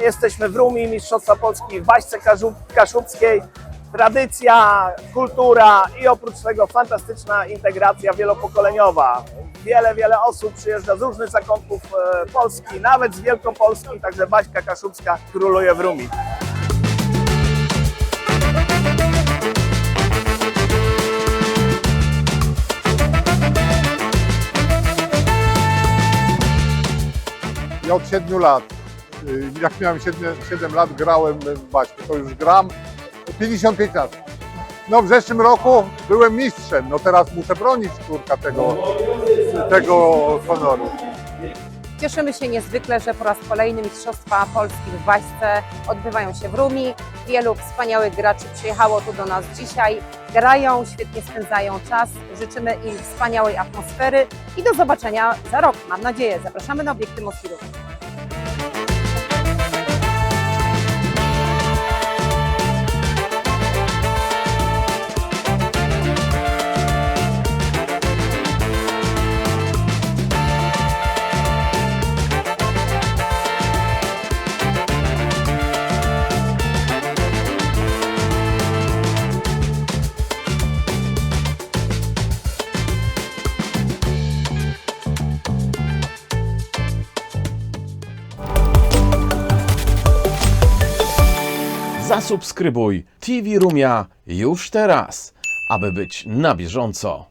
Jesteśmy w Rumi, Mistrzostwa Polski w Baśce Kaszu- Kaszubskiej. Tradycja, kultura i oprócz tego fantastyczna integracja wielopokoleniowa. Wiele, wiele osób przyjeżdża z różnych zakątków e, Polski, nawet z Wielkopolski, także Baśka Kaszubska króluje w Rumi. Ja od 7 lat, jak miałem 7, 7 lat, grałem w baśkę, to już gram 55 lat. No w zeszłym roku byłem mistrzem, no teraz muszę bronić kurka tego, tego honoru. Cieszymy się niezwykle, że po raz kolejny Mistrzostwa Polski w Baśce odbywają się w Rumi. Wielu wspaniałych graczy przyjechało tu do nas dzisiaj. Grają, świetnie spędzają czas. Życzymy im wspaniałej atmosfery i do zobaczenia za rok, mam nadzieję. Zapraszamy na obiekty Mosirów. Zasubskrybuj TV Rumia już teraz, aby być na bieżąco.